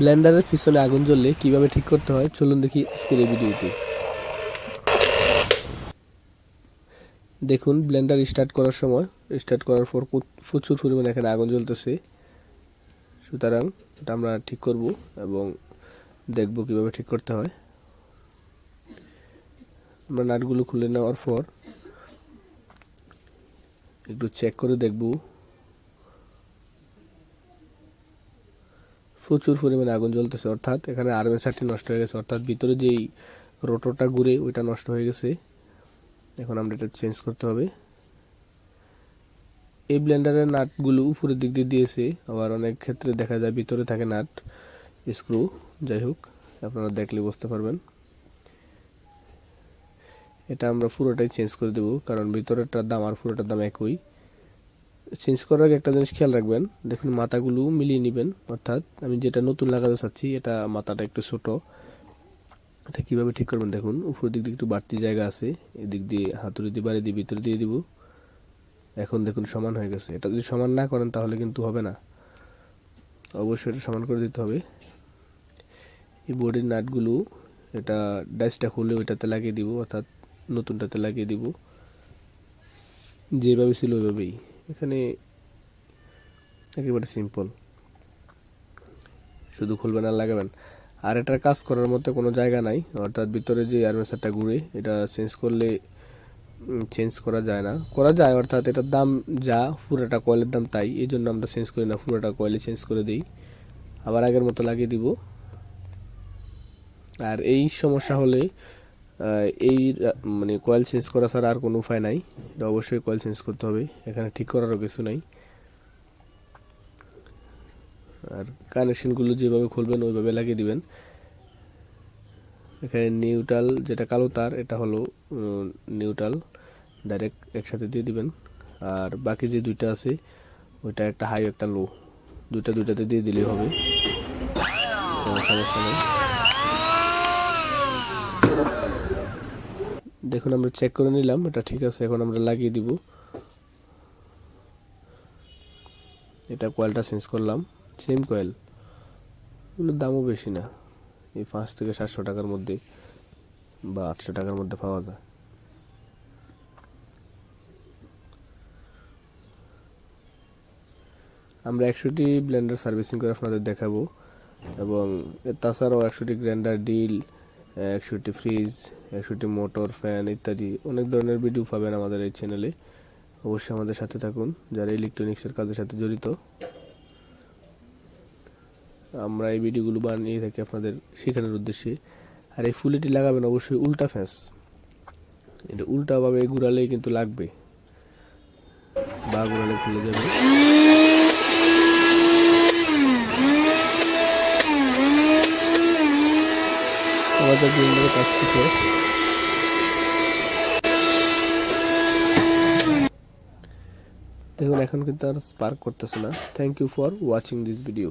ব্লেন্ডারের পিছনে আগুন জ্বললে কীভাবে ঠিক করতে হয়, চলুন দেখি আজকের এই ভিডিওটি। দেখুন, ব্লেন্ডার স্টার্ট করার সময়, স্টার্ট করার পর প্রচুর পরিমাণে এখানে আগুন জ্বলতেছে। সুতরাং এটা আমরা ঠিক করব এবং দেখব কীভাবে ঠিক করতে হয়। আমরা নাটগুলো খুলে নেওয়ার পর একটু চেক করে দেখব প্রচুর পরিমাণে আগুন জ্বলতেছে। অর্থাৎ এখানে আর্মেচারটি নষ্ট হয়ে গেছে। অর্থাৎ ভিতরে যেই রোটরটা ঘুরে ওইটা নষ্ট হয়ে গেছে। এখন আমরা এটা চেঞ্জ করতে হবে। এই ব্লেন্ডারের নাটগুলো উপরের দিক দিয়ে দিয়েছে। আবার অনেক ক্ষেত্রে দেখা যায় ভিতরে থাকে নাট স্ক্রু যাই হোক, আপনারা দেখলে বুঝতে পারবেন। এটা আমরা পুরোটাই চেঞ্জ করে দেব, কারণ ভিতরেরটার দাম আর পুরোটার দাম একই। চেঞ্জ করার আগে একটা জিনিস খেয়াল রাখবেন। দেখুন, মাথাগুলো মিলিয়ে নেবেন। অর্থাৎ আমি যেটা নতুন লাগাতে চাচ্ছি, এটা মাথাটা একটু ছোট। এটা কীভাবে ঠিক করবেন দেখুন উপর দিক দিয়ে একটু বাড়তি জায়গা আছে। এদিক দিয়ে হাতুড়ি দিয়ে বাড়ি দিয়ে, ভিতরে দিয়ে দিব। এখন দেখুন, সমান হয়ে গেছে। এটা যদি সমান না করেন, তাহলে কিন্তু হবে না। অবশ্যই এটা সমান করে দিতে হবে। এই বোর্ডের নাটগুলো, এটা ডাইসটা খুলে ওইটাতে লাগিয়ে দিব, অর্থাৎ নতুনটাতে লাগিয়ে দিব। যেভাবে ছিল ওইভাবেই। এখানে একেবারে সিম্পল শুধু খুলবেন আর লাগাবেন। আর এটার কাজ করার মতো কোনো জায়গা নাই। অর্থাৎ ভিতরে যে আর্মেচারটা ঘুরে এটা চেঞ্জ করলে চেঞ্জ করা যায় না। করা যায়, অর্থাৎ এটার দাম যা, পুরোটা কয়েলের দাম তাই। এই জন্য আমরা চেঞ্জ করি না, পুরোটা কয়েলে চেঞ্জ করে দিই। আবার আগের মতো লাগিয়ে দিব। আর এই সমস্যা হলে এই মানে কয়েল চেঞ্জ করা ছাড়া আর কোনো উপায় নাই। এটা অবশ্যই কয়েল চেঞ্জ করতে হবে। এখানে ঠিক করারও কিছু নাই। আর কানেকশনগুলো যেভাবে খুলবেন, ওইভাবে লাগিয়ে দিবেন। এখানে নিউট্রাল যেটা কালো তার, এটা হলো নিউট্রাল ডাইরেক্ট একসাথে দিয়ে দিবেন। আর বাকি যে দুইটা আছে, ওইটা একটা হাই একটা লো দুইটা দুইটাতে দিয়ে দিলেই হবে। সমস্যা নেই। দেখুন, আমরা চেক করে নিলাম, এটা ঠিক আছে, এখন আমরা লাগিয়ে দিব। এটা কয়েলটা চেঞ্জ করলাম সেম কয়েল এগুলোর দামও বেশি না, এই পাঁচ থেকে সাতশো টাকার মধ্যে বা আটশো টাকার মধ্যে পাওয়া যায়। আমরা একশোটি ব্লেন্ডার সার্ভিসিং করে আপনাদের দেখাবো, এবং তাছাড়াও একশোটি গ্রাইন্ডার ডিল একশোটি ফ্রিজ একশোটি মোটর ফ্যান ইত্যাদি অনেক ধরনের ভিডিও পাবেন আমাদের এই চ্যানেলে অবশ্যই আমাদের সাথে থাকুন, যারা ইলেকট্রনিক্সের কাজের সাথে জড়িত। আমরা এই ভিডিওগুলো বানিয়ে থাকি আপনাদের শেখানোর উদ্দেশ্যে। আর এই ফুলিটি লাগাবেন অবশ্যই উল্টা ফ্যাঁস এটা উল্টাভাবে ঘুরালেই কিন্তু লাগবে। বা ঘুরালে খুলে যাবে। আমাদের বিল্ডারের কাজ কি শেষ? দেখুন, এখন কিন্তু আর স্পার্ক করতেছে না। Thank you for watching this video